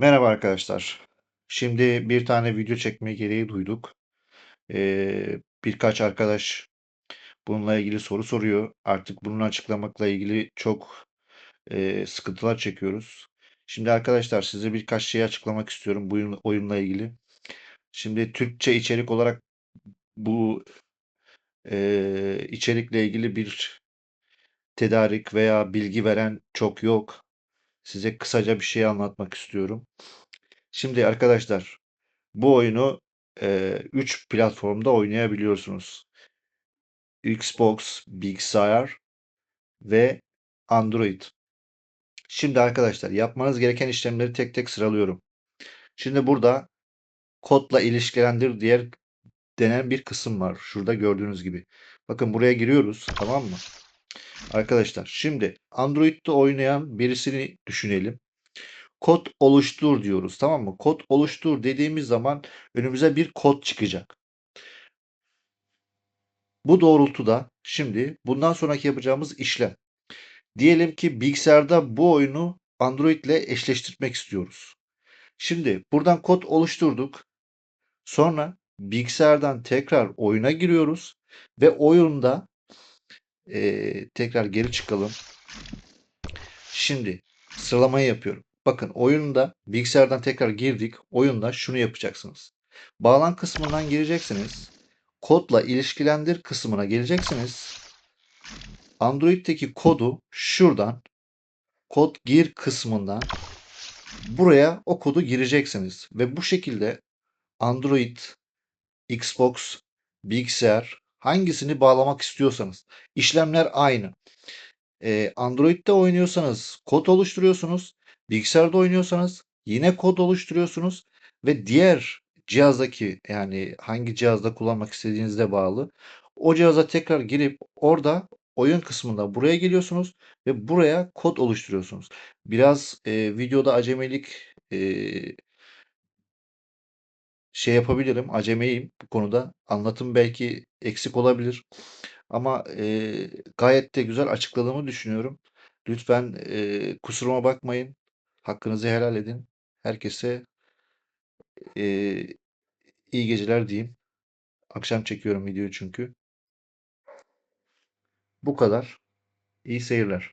Merhaba arkadaşlar. Şimdi bir tane video çekme gereği duyduk. Ee, birkaç arkadaş bununla ilgili soru soruyor. Artık bunu açıklamakla ilgili çok e, sıkıntılar çekiyoruz. Şimdi arkadaşlar size birkaç şey açıklamak istiyorum bu oyun- oyunla ilgili. Şimdi Türkçe içerik olarak bu e, içerikle ilgili bir tedarik veya bilgi veren çok yok. Size kısaca bir şey anlatmak istiyorum. Şimdi arkadaşlar Bu oyunu 3 platformda oynayabiliyorsunuz. Xbox, bilgisayar ve Android. Şimdi arkadaşlar yapmanız gereken işlemleri tek tek sıralıyorum. Şimdi burada kodla ilişkilendir diğer denen bir kısım var. Şurada gördüğünüz gibi. Bakın buraya giriyoruz. Tamam mı? Arkadaşlar şimdi Android'de oynayan birisini düşünelim. Kod oluştur diyoruz. Tamam mı? Kod oluştur dediğimiz zaman önümüze bir kod çıkacak. Bu doğrultuda şimdi bundan sonraki yapacağımız işlem. Diyelim ki bilgisayarda bu oyunu Android ile eşleştirmek istiyoruz. Şimdi buradan kod oluşturduk. Sonra bilgisayardan tekrar oyuna giriyoruz ve oyunda e, tekrar geri çıkalım. Şimdi sıralamayı yapıyorum. Bakın oyunda bilgisayardan tekrar girdik. Oyunda şunu yapacaksınız. Bağlan kısmından gireceksiniz kodla ilişkilendir kısmına geleceksiniz. Android'deki kodu şuradan kod gir kısmından buraya o kodu gireceksiniz ve bu şekilde Android, Xbox, bilgisayar hangisini bağlamak istiyorsanız işlemler aynı. Ee, Android'de oynuyorsanız kod oluşturuyorsunuz. Bilgisayarda oynuyorsanız yine kod oluşturuyorsunuz ve diğer cihazdaki yani hangi cihazda kullanmak istediğinizde bağlı. O cihaza tekrar girip orada oyun kısmında buraya geliyorsunuz ve buraya kod oluşturuyorsunuz. Biraz e, videoda acemilik e, şey yapabilirim. Acemiyim bu konuda. Anlatım belki eksik olabilir. Ama e, gayet de güzel açıkladığımı düşünüyorum. Lütfen e, kusuruma bakmayın. Hakkınızı helal edin. Herkese e, iyi geceler diyeyim. Akşam çekiyorum videoyu çünkü. Bu kadar. İyi seyirler.